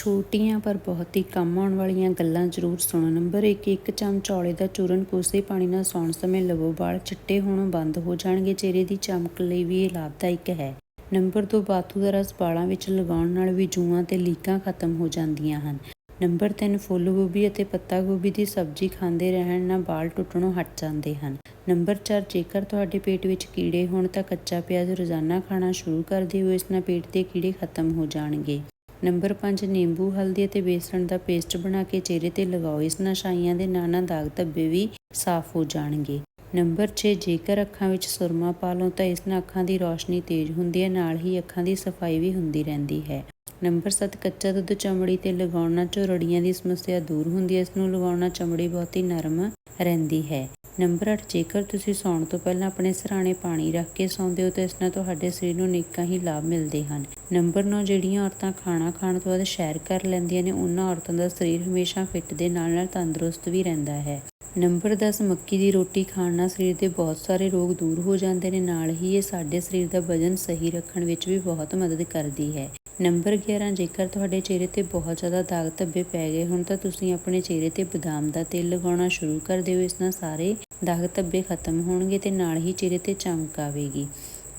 ਛੋਟੀਆਂ ਪਰ ਬਹੁਤ ਹੀ ਕੰਮ ਆਉਣ ਵਾਲੀਆਂ ਗੱਲਾਂ ਜ਼ਰੂਰ ਸੁਣੋ। ਨੰਬਰ 1 ਇੱਕ ਚਮਚ ਔਲੇ ਦਾ ਚੂਰਨ ਕੋਸੇ ਪਾਣੀ ਨਾਲ ਸੌਣ ਸਮੇਂ ਲਵੋ, ਵਾਲ ਚਿੱਟੇ ਹੋਣੋਂ ਬੰਦ ਹੋ ਜਾਣਗੇ, ਚਿਹਰੇ ਦੀ ਚਮਕ ਲਈ ਵੀ ਇਹ ਲਾਭਦਾਇਕ ਹੈ। ਨੰਬਰ 2 ਬਾਥੂ ਦਾ ਰਸ ਵਾਲਾਂ ਵਿੱਚ ਲਗਾਉਣ ਨਾਲ ਵੀ ਜੂਆਂ ਤੇ ਲੀਕਾਂ ਖਤਮ ਹੋ ਜਾਂਦੀਆਂ ਹਨ। ਨੰਬਰ 3 ਫੁੱਲ ਗੋਭੀ ਅਤੇ ਪੱਤਾ ਗੋਭੀ ਦੀ ਸਬਜ਼ੀ ਖਾਂਦੇ ਰਹਿਣ ਨਾਲ ਵਾਲ ਟੁੱਟਣੋਂ ਹਟ ਜਾਂਦੇ ਹਨ। ਨੰਬਰ 4 ਜੇਕਰ ਤੁਹਾਡੇ ਪੇਟ ਵਿੱਚ ਕੀੜੇ ਹੋਣ ਤਾਂ ਕੱਚਾ ਪਿਆਜ਼ ਰੋਜ਼ਾਨਾ ਖਾਣਾ ਸ਼ੁਰੂ ਕਰ ਦਿਓ, ਇਸ ਨਾਲ ਪੇਟ ਦੇ ਕੀੜੇ ਖਤਮ ਹੋ ਜਾਣਗੇ। ਨੰਬਰ 5 ਨਿੰਬੂ, ਹਲਦੀ ਅਤੇ ਬੇਸਣ ਦਾ ਪੇਸਟ ਬਣਾ ਕੇ ਚਿਹਰੇ ਤੇ ਲਗਾਓ। ਇਸ ਨਾਲ ਛਾਈਆਂ ਦੇ ਨਾਨਾ ਦਾਗ ਧੱਬੇ ਵੀ ਸਾਫ਼ ਹੋ ਜਾਣਗੇ। ਨੰਬਰ 6 ਜੇਕਰ ਅੱਖਾਂ ਵਿੱਚ ਸੁਰਮਾ ਪਾ ਲਓ ਤਾਂ ਇਸ ਨਾਲ ਅੱਖਾਂ ਦੀ ਰੌਸ਼ਨੀ ਤੇਜ਼ ਹੁੰਦੀ ਹੈ, ਨਾਲ ਹੀ ਅੱਖਾਂ ਦੀ ਸਫ਼ਾਈ ਵੀ ਹੁੰਦੀ ਰਹਿੰਦੀ ਹੈ। ਨੰਬਰ 7 ਕੱਚਾ ਦੁੱਧ ਚਮੜੀ ਤੇ ਲਗਾਉਣਾ। ਨਾਲ ਝੁਰੜੀਆਂ ਦੀ ਸਮੱਸਿਆ ਦੂਰ ਹੁੰਦੀ ਹੈ। ਇਸ ਨੂੰ ਲਗਾਉਣਾ ਚਮੜੀ ਬਹੁਤ ਹੀ ਨਰਮ ਰਹਿੰਦੀ ਹੈ। ਨੰਬਰ 8 ਜੇਕਰ ਤੁਸੀਂ ਸੌਣ ਤੋਂ ਪਹਿਲਾਂ ਆਪਣੇ ਸਰਾਣੇ ਪਾਣੀ ਰੱਖ ਕੇ ਸੌਂਦੇ ਹੋ ਤਾਂ ਇਸ ਨਾਲ ਤੁਹਾਡੇ ਸਰੀਰ ਨੂੰ ਅਨੇਕਾਂ ਹੀ ਲਾਭ ਮਿਲਦੇ ਹਨ। ਨੰਬਰ 9 ਜਿਹੜੀਆਂ ਔਰਤਾਂ ਖਾਣਾ ਖਾਣ ਤੋਂ ਬਾਅਦ ਸੈਰ ਕਰ ਲੈਂਦੀਆਂ ਨੇ, ਉਹਨਾਂ ਔਰਤਾਂ ਦਾ ਸਰੀਰ ਹਮੇਸ਼ਾ ਫਿੱਟ ਦੇ ਨਾਲ ਨਾਲ ਤੰਦਰੁਸਤ ਵੀ ਰਹਿੰਦਾ ਹੈ। ਨੰਬਰ 10 ਮੱਕੀ ਦੀ ਰੋਟੀ ਖਾਣ ਨਾਲ ਸਰੀਰ ਦੇ ਬਹੁਤ ਸਾਰੇ ਰੋਗ ਦੂਰ ਹੋ ਜਾਂਦੇ ਨੇ, ਨਾਲ ਹੀ ਇਹ ਸਾਡੇ ਸਰੀਰ ਦਾ ਵਜ਼ਨ ਸਹੀ ਰੱਖਣ ਵਿੱਚ ਵੀ ਬਹੁਤ ਮਦਦ ਕਰਦੀ ਹੈ। ਨੰਬਰ 11 ਜੇਕਰ ਤੁਹਾਡੇ ਚਿਹਰੇ ਤੇ ਬਹੁਤ ਜ਼ਿਆਦਾ ਦਾਗ ਧੱਬੇ ਪੈ ਗਏ ਹੋਣ, ਤਾਂ ਤੁਸੀਂ ਆਪਣੇ ਚਿਹਰੇ ਤੇ ਬਦਾਮ ਦਾ ਤੇਲ ਲਗਾਉਣਾ ਸ਼ੁਰੂ ਕਰ ਦਿਓ। ਇਸ ਨਾਲ ਸਾਰੇ ਦਾਗ ਧੱਬੇ ਖਤਮ ਹੋਣਗੇ ਤੇ ਨਾਲ ਹੀ ਚਿਹਰੇ ਤੇ ਚਮਕ ਆਵੇਗੀ।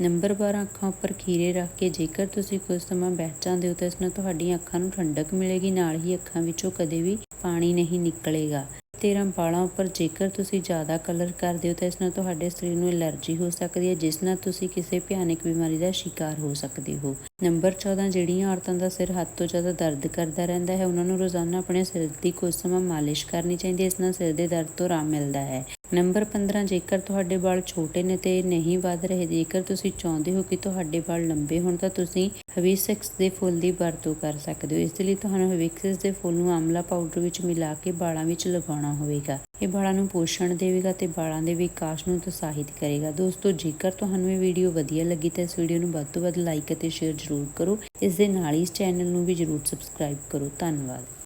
ਨੰਬਰ 12 ਅੱਖਾਂ ਉੱਪਰ ਖੀਰੇ ਰੱਖ ਕੇ ਜੇਕਰ ਤੁਸੀਂ ਕੁਝ ਸਮਾਂ ਬੈਠ ਜਾਂਦੇ ਹੋ, ਤਾਂ ਇਸ ਨਾਲ ਤੁਹਾਡੀਆਂ ਅੱਖਾਂ ਨੂੰ ਠੰਡਕ ਮਿਲੇਗੀ, ਨਾਲ ਹੀ ਅੱਖਾਂ ਵਿੱਚੋਂ ਕਦੇ ਵੀ ਪਾਣੀ ਨਹੀਂ ਨਿਕਲੇਗਾ। 13 ਵਾਲਾਂ ਉੱਪਰ ਜੇਕਰ ਤੁਸੀਂ ਜ਼ਿਆਦਾ ਕਲਰ ਕਰਦੇ ਹੋ ਤਾਂ ਇਸ ਨਾਲ ਤੁਹਾਡੇ ਸਰੀਰ ਨੂੰ ਐਲਰਜੀ ਹੋ ਸਕਦੀ ਹੈ, ਜਿਸ ਨਾਲ ਤੁਸੀਂ ਕਿਸੇ ਭਿਆਨਕ ਬਿਮਾਰੀ ਦਾ ਸ਼ਿਕਾਰ ਹੋ ਸਕਦੇ ਹੋ। ਨੰਬਰ 14 ਜਿਹੜੀਆਂ ਔਰਤਾਂ ਦਾ ਸਿਰ ਹੱਦ ਤੋਂ ਜ਼ਿਆਦਾ ਦਰਦ ਕਰਦਾ ਰਹਿੰਦਾ ਹੈ, ਉਹਨਾਂ ਨੂੰ ਰੋਜ਼ਾਨਾ ਆਪਣੇ ਸਿਰ ਦੀ ਕੁਝ ਸਮਾਂ ਮਾਲਿਸ਼ ਕਰਨੀ ਚਾਹੀਦੀ ਹੈ, ਇਸ ਨਾਲ ਸਿਰ ਦੇ ਦਰਦ ਤੋਂ ਆਰਾਮ ਮਿਲਦਾ ਹੈ। ਨੰਬਰ 15 ਜੇਕਰ ਤੁਹਾਡੇ ਵਾਲ ਛੋਟੇ ਨੇ ਤੇ ਨਹੀਂ ਵੱਧ ਰਹੇ, ਜੇਕਰ ਤੁਸੀਂ ਚਾਹੁੰਦੇ ਹੋ ਕਿ ਤੁਹਾਡੇ ਵਾਲ ਲੰਬੇ ਹੋਣ, ਤਾਂ ਤੁਸੀਂ ਹਵਿਸਕਸ ਦੇ ਫੁੱਲ ਦੀ ਵਰਤੋਂ ਕਰ ਸਕਦੇ ਹੋ। ਇਸ ਲਈ ਤੁਹਾਨੂੰ ਹਵਿਸਕਸ ਦੇ ਫੁੱਲ ਨੂੰ ਆਮਲਾ ਪਾਊਡਰ ਵਿੱਚ ਮਿਲਾ ਕੇ ਵਾਲਾਂ ਵਿੱਚ ਲਗਾਉਣਾ ਹੋਵੇਗਾ। ਇਹ ਵਾਲਾਂ ਨੂੰ ਪੋਸ਼ਣ ਦੇਵੇਗਾ ਤੇ ਵਾਲਾਂ ਦੇ ਵਿਕਾਸ ਨੂੰ ਉਤਸ਼ਾਹਿਤ ਕਰੇਗਾ। ਦੋਸਤੋ, ਜੇਕਰ ਤੁਹਾਨੂੰ ਇਹ ਵੀਡੀਓ ਵਧੀਆ ਲੱਗੀ, ਤਾਂ ਇਸ ਵੀਡੀਓ ਨੂੰ ਵੱਧ ਤੋਂ ਵੱਧ ਲਾਈਕ ਅਤੇ ਸ਼ੇਅਰ ਜ਼ਰੂਰ ਕਰੋ। ਇਸ ਦੇ ਨਾਲ ਹੀ ਇਸ ਚੈਨਲ ਨੂੰ ਵੀ ਜ਼ਰੂਰ ਸਬਸਕ੍ਰਾਈਬ ਕਰੋ। ਧੰਨਵਾਦ।